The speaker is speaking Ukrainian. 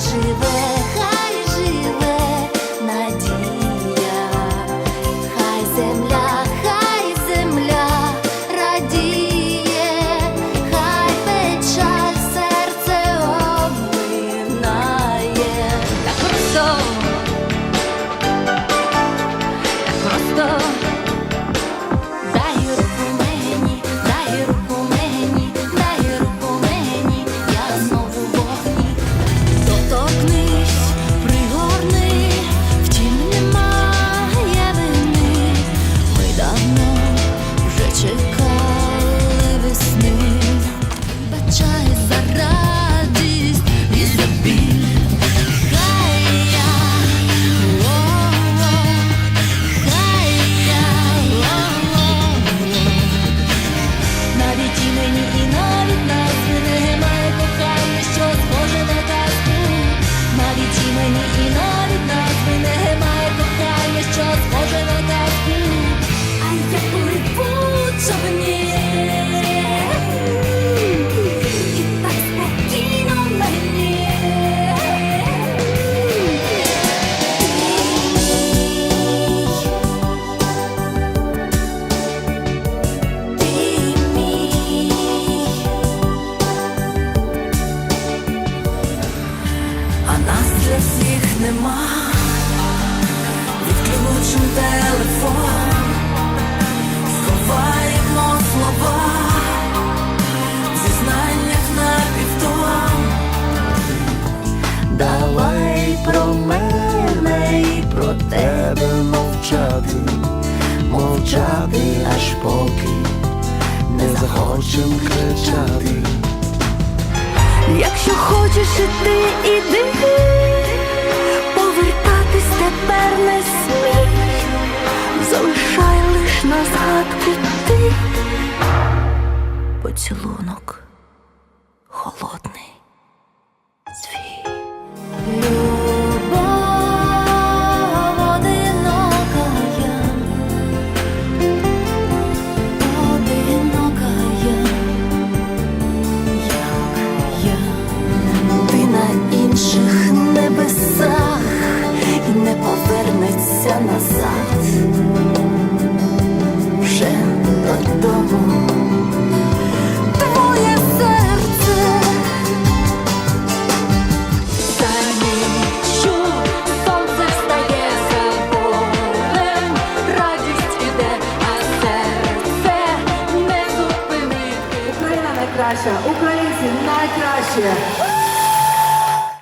живе, хай живе надія, хай земля, хай земля радіє, хай печаль серце обминає. вже всіх нема, відключим телефон, сховаємо слова, в зізнаннях на півтон. Давай про мене і про тебе мовчати, мовчати аж поки не захочем кричати. Якщо хочеш, і іди. поцілунок. передача Українці найкраще.